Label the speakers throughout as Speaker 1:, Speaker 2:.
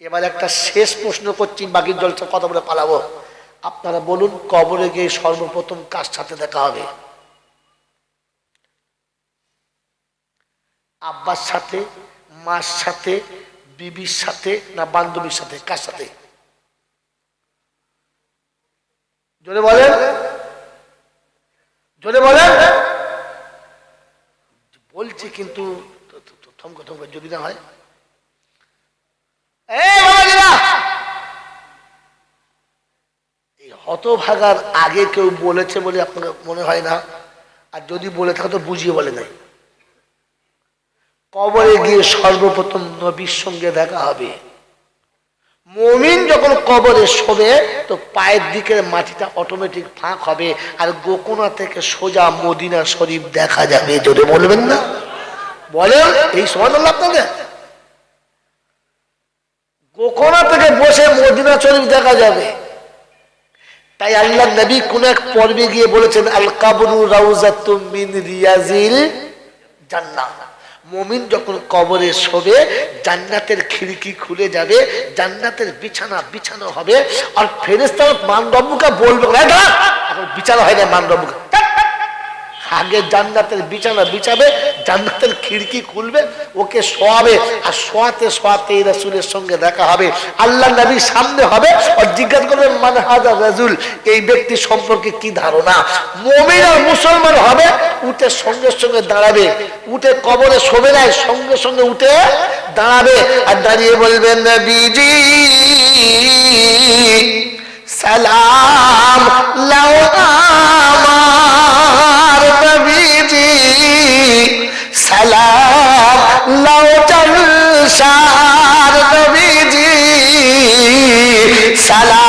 Speaker 1: এবার একটা শেষ প্রশ্ন করছি বাকি জলসা কথা বলে পালাবো। আপনারা বলুন, কবরে গিয়ে সর্বপ্রথম কার সাথে দেখা হবে? আব্বার সাথে, মার সাথে, বিবির সাথে না বান্ধবীর সাথে? কার সাথে? জোরে বলেন। জোরে বলেন। বলছি কিন্তু থমকে থমকে যদি না হয়। হতভাগার আগে কেউ বলেছে বলে আপনার মনে হয় না? আর যদি বলে থাকে তো বুঝিয়ে বলে নাই। কবরে গিয়ে সর্বপ্রথম নবীর সঙ্গে দেখা হবে। মমিন যখন কবরে শোবে, তো পায়ের দিকের মাটিটা অটোমেটিক ফাঁক হবে আর গোকোনা থেকে সোজা মদিনা শরীফ দেখা যাবে। যদি বলবেন না? বলেন, এই সময় আপনাদের? গোকোনা থেকে বসে মদিনা শরীফ দেখা যাবে। তাই আল্লাহ নবী কোন এক পর্বে গিয়ে বলেছেন আল কাবরু রাউজাতুম মিন রিয়াজিল জান্নাহ। মুমিন যখন কবরে শোবে জান্নাতের খিড়কি খুলে যাবে জান্নাতের বিছানা বিছানো হবে আর ফেরেস্তার মানরব্বুকে বলবে "এই দাঁড়া, এখন বিছানা হয় না মানরব্বুকে আগে জান্নাতের বিছানা বিছাবে, জান্নাতের খিড়কি খুলবে, ওকে শোয়াবে, আর শোয়াতে শোয়াতে এই রাসুলের সঙ্গে দেখা হবে। আল্লাহ নবীর সামনে হবে আর জিজ্ঞাসা করবে মানে হাজার রাজুল? এই ব্যক্তি সম্পর্কে কি ধারণা? মমিন আর মুসলমান হবে, উঠে সঙ্গে সঙ্গে দাঁড়াবে। উঠে কবরে শোবে নাই, সঙ্গে সঙ্গে উঠে দাঁড়াবে। আর দাঁড়িয়ে বলবেন নবীজি, সালাম লাও জলসার নবীজি সালাম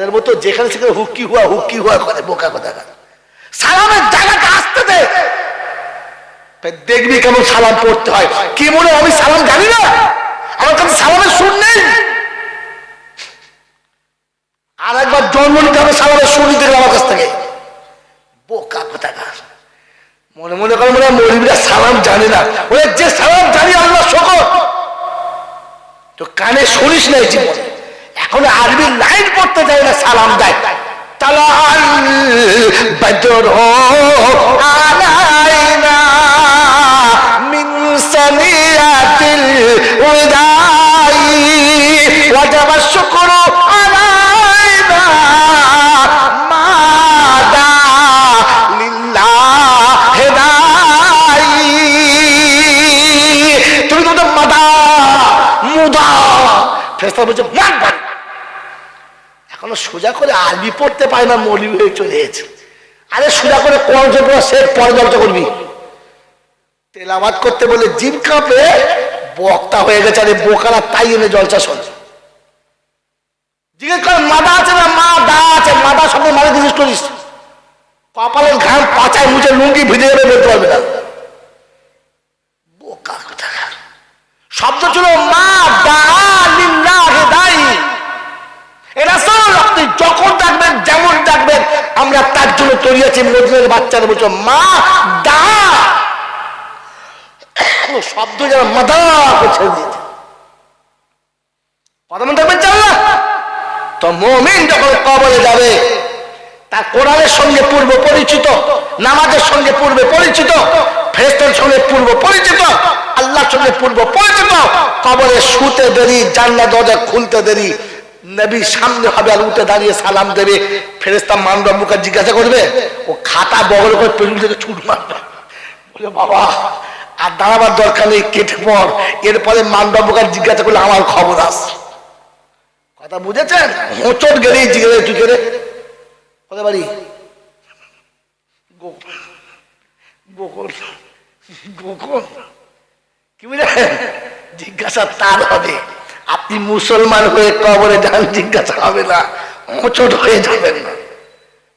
Speaker 1: শিয়ালের মতো যেখানে সেখানে হুক্কি হুয়া হুক্কি হুয়া করে, বোকা কথা সালামের জায়গাটা আসতে দে। দেখবি কেমন সালাম পড়তে হয়। কি মনে আমি সালাম জানি না? আমার কাছে সালামের সুর নেই। আর একবার জন্ম নিতে হবে সালামের সুর নিতে আমার কাছ থেকে। বোকা কোথাকার মনে মনে করে মনে হয় সালাম জানে না। ওরে যে সালাম জানি আল্লাহ শকর তো কানে শুনিস না এই জীবনে। এখন আরবি লাইন পড়তে যায় না, সালাম দেয়। তালাল মাদা তুমি তো মাদা, মুদা। ফেরেশতা বলছে, মাদা। এখনও সোজা করে আরবি পড়তে পারে না মৌলী হয়ে চলে গেছে। আরে সোজা করে কোরআন পরে করবি তেলাবাদ করতে বলে জিভ কাঁপে, বক্তা হয়ে গেছে, আরে বোকারা, তাই এনে জলচা শোন। জিজ্ঞেস মাদা আছে না মা? দা আছে। মাদা মানে জিজ্ঞেস করিস। কপালের ঘাম পাচায় মুছে লুঙ্গি ভিজে যাবে, বলতে পারবে না। শব্দ ছিল, মা, দা, লিল্লাহি, দাই। এরা যখন ডাকবেন যেমন ডাকবেন আমরা তার জন্য তৈরি আছি মদিনের বাচ্চারা বলছো, মা, দা! শব্দ যেন মাদা করছে দিয়েছে। তো যখন কবরে যাবে সঙ্গে পরিচিত, নামাজের সঙ্গে পরিচিত সঙ্গে পরিচিত, আল্লাহর সঙ্গে পূর্ব পরিচিত, কবরে শুতে দেরি, জানলা দরজা খুলতে দেরি নবী সামনে হবে আর উঠে দাঁড়িয়ে সালাম দেবে। ফেরেস্তা মানব মুখে জিজ্ঞাসা করবে, ও খাতা বগল করে পেছন থেকে ছুট মারবে। বলে, বাবা, আর দাঁড়াবার দরকার নেই, কেটে পর। এরপরে মানব মুখে জিজ্ঞাসা করলে আমার খবর আস কথা বুঝেছেন? হোঁচট গেলেই জিজ্ঞাসা তুই করে কোথায় বাড়ি। গোকুল। গোকুল। কি বুঝলেন জিজ্ঞাসা তার হবে। আপনি মুসলমান হয়ে কবরে যান জিজ্ঞাসা হবে না। মোচট হয়ে যাবেন না।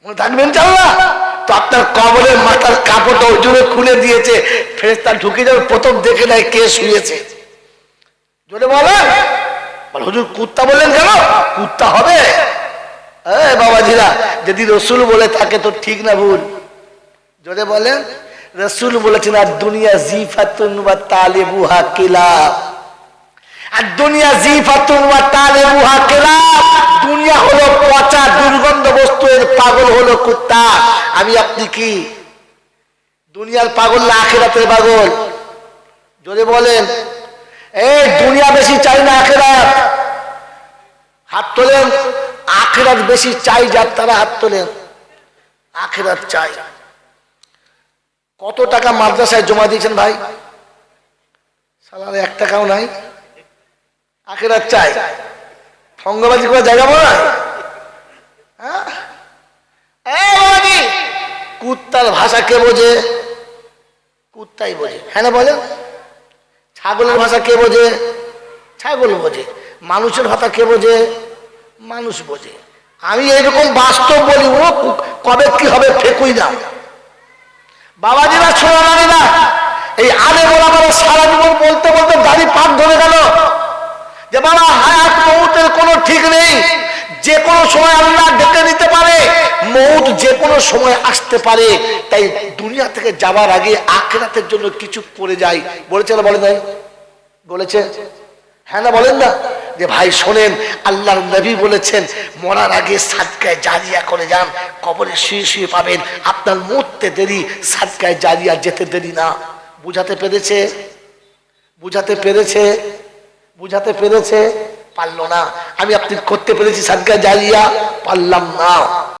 Speaker 1: মনে থাকবেন চাল্লা তো আপনার কবরের মাথার কাপড়টা ওই জন্য খুলে দিয়েছে ফেরেস্তা ঢুকে যাবে প্রথম দেখে নেয় কে শুয়েছে। জোরে বলেন। বলে, হুজুর কুত্তা বললেন কেন? কুত্তা হবে। এ বাবাজিরা যদি রসুল বলে থাকে তো ঠিক না ভুল। জোরে বলেন। রসুল বলেছেন আর দুনিয়া জিফাতুন বা তালেবুহা কিলাব। আর দুনিয়া জিফাতুন ওয়া তালেবুহা কিলাব দুনিয়া হলো পচা দুর্গন্ধ বস্তু এর পাগল হলো কুত্তা। আমি আপনি কি? দুনিয়ার পাগল না আখেরাতের পাগল? জোরে বলেন। এই দুনিয়া বেশি চাই না আখেরাত। হাত তোলেন। আখেরাত বেশি চাই যার তারা হাত তোলেন। আখেরাত চাই। কত টাকা মাদ্রাসায় জমা দিয়েছেন ভাই? সালার এক টাকাও নাই। আখেরাত চাই। ফঙ্গবাজি করে জায়গা মনে হ্যাঁ? কুত্তার ভাষা কে বোঝে? কুত্তাই বোঝে। হ্যাঁ না বলেন? ছাগলের ভাষা কে বোঝে? ছাগল বোঝে। মানুষের ভাষা কে বোঝে? মানুষ বোঝে। আমি এইরকম বাস্তব বলি, ও কবে কি হবে ফেকুই না। বাবাজিরা, ছোড়া না এই আলে বলা বলা সারা জীবন বলতে বলতে দাড়ি পাক ধরে গেল। যে বাবা, হায়াত মৌতের কোনো ঠিক নেই। যে কোনো সময় আল্লাহ ডেকে নিতে পারে, মৌত যে কোনো সময় আসতে পারে। তাই দুনিয়া থেকে যাওয়ার আগে আখেরাতের জন্য কিছু করে যাই। বলেছে না বলে নাই? বলেছে? হ্যাঁ না বলেন না? যে ভাই, শোনেন, আল্লাহর নবী বলেছেন, মরার আগে সাদকায় জারিয়া করে যান, কবরে শুয়ে শুয়ে পাবেন। আপনার মরতে দেরি, সাদকায় জারিয়া যেতে দেরি না। বুঝাতে পেরেছে? বুঝাতে পেরেছে? বুঝাতে পেরেছে? পারল না। আমি আপনি করতে পেরেছি সাদকা জারিয়া পারলাম না।